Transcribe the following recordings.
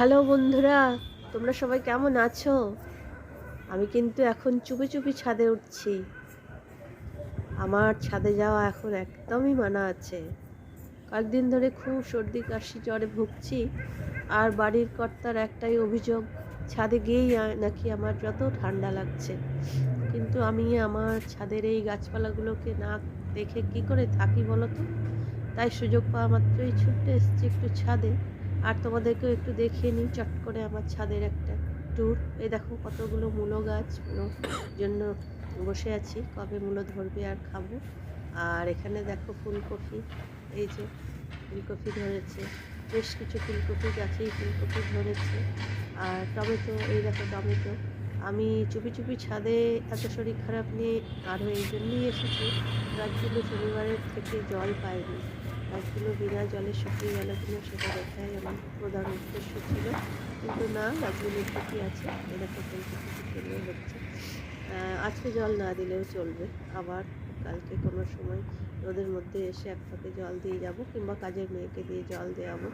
Hello বন্ধুরা, তোমরা সবাই কেমন আছো? আমি কিন্তু এখন চুপি চুপি ছাদে উঠছি। আমার ছাদে যাওয়া এখন একদমই মানা আছে। কয়েকদিন ধরে খুব সর্দি কাশি জ্বরে ভুগছি, আর বাড়ির কর্তার একটাই অভিযোগ, ছাদে গিয়েই নাকি আমার যত ঠান্ডা লাগছে। কিন্তু আমি আমার ছাদের এই গাছপালাগুলোকে না দেখে কি করে থাকি বলো তো? তাই সুযোগ পাওয়া মাত্রই ছুটে এসেছি একটু ছাদে। আর তোমাদেরকেও একটু দেখিয়ে নিই, চট করে আমার ছাদের একটা ট্যুর এই দেখো কতগুলো মূলো গাছ জন্য বসে আছি, কবে মূলো ধরবে আর খাব। আর এখানে দেখো ফুলকপি, এই যে ফুলকপি ধরেছে, বেশ কিছু ফুলকপি গাছেই ফুলকপি ধরেছে। আর টমেটো, এই দেখো টমেটো। আমি চুপি চুপি ছাদে এত শরীর খারাপ নিয়ে আরও এই জন্যই এসেছি। গাছগুলো শনিবারের থেকে জল পায়নি গাছগুলো বিনা জলে শুকিয়ে গেল কিনা সেটা দেখাই আমার প্রধান উদ্দেশ্য ছিল। কিন্তু না, গাছগুলো ঠিকই আছে। এরকম ফুলকপি সুন্দর হচ্ছে। আজকে জল না দিলেও চলবে। আবার কালকে কোনো সময় রোদের মধ্যে এসে এক ফাঁকে জল দিয়ে যাব কিংবা কাজের মেয়েকে দিয়ে জল দেওয়াবো।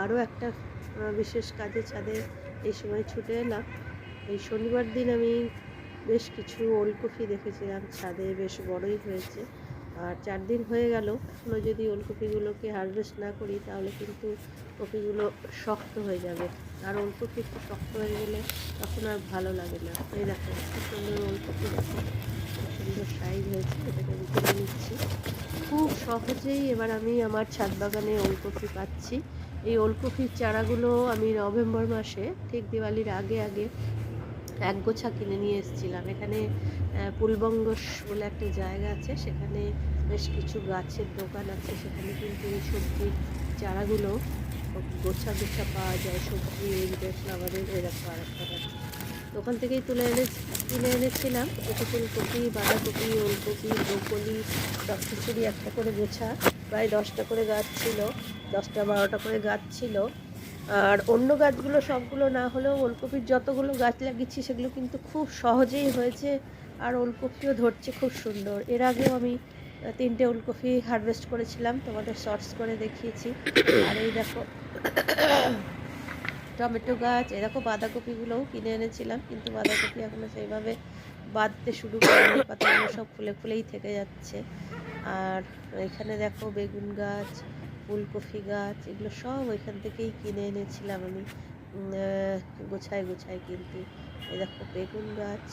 আরও একটা বিশেষ কাজে ছাদে এই সময় ছুটে এলাম এই শনিবার দিন আমি বেশ কিছু ওলকপি দেখেছিলাম। ছাদে বেশ বড়ই হয়েছে। আর চার দিন হয়ে গেল। এখনও যদি ওলকপিগুলোকে হারভেস্ট না করি, তাহলে কিন্তু কপিগুলো শক্ত হয়ে যাবে। আর ওলকপি একটু শক্ত হয়ে গেলে তখন আর ভালো লাগে না। এই দেখো খুব সুন্দর ওলকপি দেখো। সুন্দর সাইজ হয়েছে, এটাকে আমি তুলে নিচ্ছি। খুব সহজেই এবার আমি আমার ছাদ বাগানে ওলকপি পাচ্ছি। এই ওলকপির চারাগুলো আমি নভেম্বর মাসে, ঠিক দিওয়ালির আগে আগে এক গোছা কিনে নিয়ে এসেছিলাম। এখানে পুলবঙ্গস বলে একটা জায়গা আছে, সেখানে বেশ কিছু গাছের দোকান আছে, সেখানে কিন্তু এই সবজির চারাগুলো গোছা গোছা পাওয়া যায়, সবজি এই ফ্লাওয়ারের, এরকম আর একটা। তো থেকেই তুলে এনে কিনে এনেছিলাম। কিছু ফুলকপি, বাঁধাকপি, ওলকপি, ব্রোকলি সব কিছুরই একটা করে গোছা। প্রায় দশটা করে গাছ ছিল, দশটা বারোটা করে গাছ ছিল। আর অন্য গাছগুলো সবগুলো না হলেও ওলকপির যতগুলো গাছ লাগিয়েছি, সেগুলো কিন্তু খুব সহজেই হয়েছে আর ওলকপিও ধরছে খুব সুন্দর। এর আগেও আমি তিনটে ওলকপি হারভেস্ট করেছিলাম, তোমাদের শর্টস করে দেখিয়েছি। আর এই দেখো, টমেটো গাছ এরকম বাঁধাকপিগুলোও কিনে এনেছিলাম, কিন্তু বাঁধাকপি এখনও সেইভাবে বাঁধতে শুরু করেনি, পাতাগুলো সব ফুলে ফুলেই থেকে যাচ্ছে। আর এখানে দেখো বেগুন গাছ ফুলকপি গাছ, এগুলো সব ওইখান থেকেই কিনে এনেছিলাম আমি। গোছায় গোছায় কিন্তু। এই দেখো বেগুন গাছ,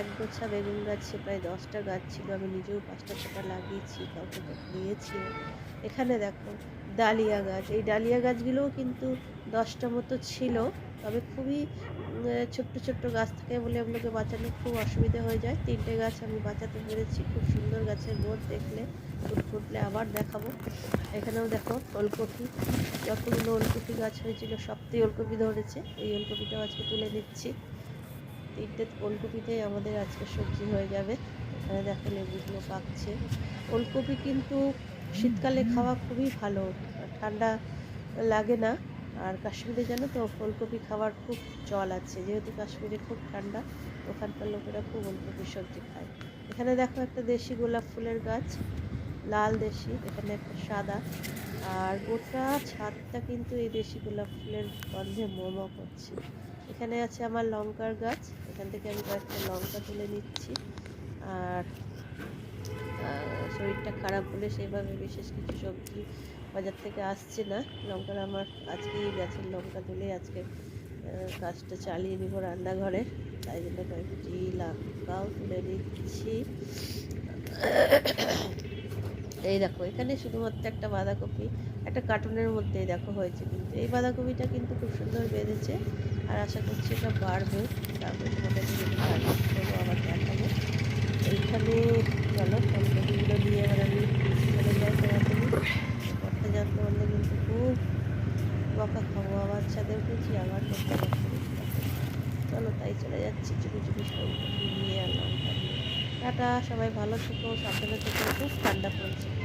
এক গোছা বেগুন গাছে প্রায় দশটা গাছ ছিল, আমি নিজেও পাঁচটা ছটা লাগিয়েছি, কাউকে দিয়েছিও এখানে দেখো ডালিয়া গাছ, এই ডালিয়া গাছগুলোও কিন্তু দশটা মতো ছিল, তবে খুবই ছোট্ট ছোট্ট গাছ থাকে বলে ওগুলোকে বাঁচানো খুব অসুবিধা হয়ে যায়। তিনটে গাছ আমি বাঁচাতে পেরেছি, খুব সুন্দর গাছের বোধ দেখলে ফুল ফুটলে আবার দেখাবো। এখানেও দেখো ওলকপি, যতগুলো ওলকপি গাছ হয়েছিল সবটাই ওলকপি ধরেছে। এই ওলকপিটাও আজকে তুলে নিচ্ছি। তিনটে ওলকপিতেই আমাদের আজকে সবজি হয়ে যাবে। এখানে দেখো লেবুগুলো পাকছে। ওলকপি কিন্তু শীতকালে খাওয়া খুবই ভালো, ঠান্ডা লাগে না। আর কাশ্মীরে জানো তো, ফুলকপি খাওয়ার খুব চল আছে। যেহেতু কাশ্মীরে খুব ঠান্ডা, ওখানকার লোকেরা খুব ওলকপির সবজি খায়। এখানে দেখো একটা দেশি গোলাপ ফুলের গাছ, লাল দেশি, এখানে একটা সাদা। আর গোটা ছাদটা কিন্তু এই দেশি গোলাপ ফুলের গন্ধে মোমো করছে। এখানে আছে আমার লঙ্কার গাছ, এখান থেকে আমি কয়েকটা লঙ্কা তুলে নিচ্ছি। আর শরীরটা খারাপ হলে সেভাবে বিশেষ কিছু সবজি বাজার থেকে আসছে না। লঙ্কার আমার আজকেই গাছের লঙ্কা তুলে আজকে কাজটা চালিয়ে নিব রান্নাঘরে। তাই জন্য কয়েকটি লঙ্কাও তুলে নিচ্ছি। এই দেখো, এখানে শুধুমাত্র একটা বাঁধাকপি, একটা কার্টুনের মধ্যেই দেখো হয়েছে কিন্তু। এই বাঁধাকপিটা কিন্তু খুব সুন্দর বেঁধেছে আর আশা করছি এটা বাড়বে। তারপরে harvest আবার দেখাবো। এইখানে চলো ফুলকপিগুলো নিয়ে এবার আমি চলে যাই তাড়াতাড়ি করতে জানতে পারলে কিন্তু খুব বকা খাব আবার আমার চলো তাই চলে যাচ্ছি, চুপি চুপি সবাই নিয়ে লঙ্কা টাটা, সবাই ভালো থেকো, সাবধানে থেকো, খুব ঠান্ডা পড়েছে।